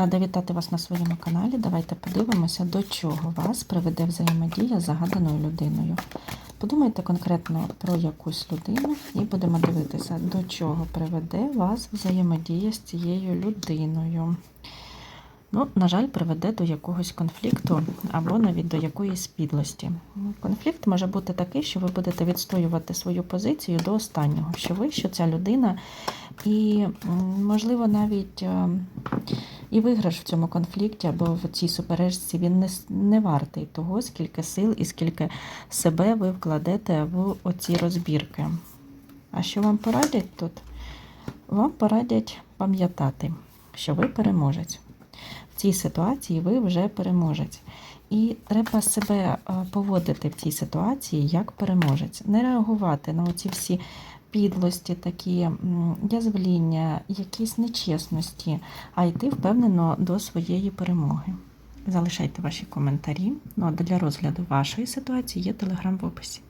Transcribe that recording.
Рада вітати вас на своєму каналі. Давайте подивимося, до чого вас приведе взаємодія з загаданою людиною. Подумайте конкретно про якусь людину і будемо дивитися, до чого приведе вас взаємодія з цією людиною. Ну, на жаль, приведе до якогось конфлікту або навіть до якоїсь підлості. Конфлікт може бути такий, що ви будете відстоювати свою позицію до останнього, що ви, що ця людина, і, можливо, навіть е, і виграш в цьому конфлікті або в цій суперечці він не, не вартий того, скільки сил і скільки себе ви вкладете в оці розбірки. А що вам порадять тут? Вам порадять пам'ятати, що ви переможець. В цій ситуації ви вже переможець. І треба себе е, поводити в цій ситуації як переможець, не реагувати на оці всі підлості, такі язвління, якісь нечесності, а йти впевнено до своєї перемоги. Залишайте ваші коментарі. Ну а для розгляду вашої ситуації є телеграм в описі.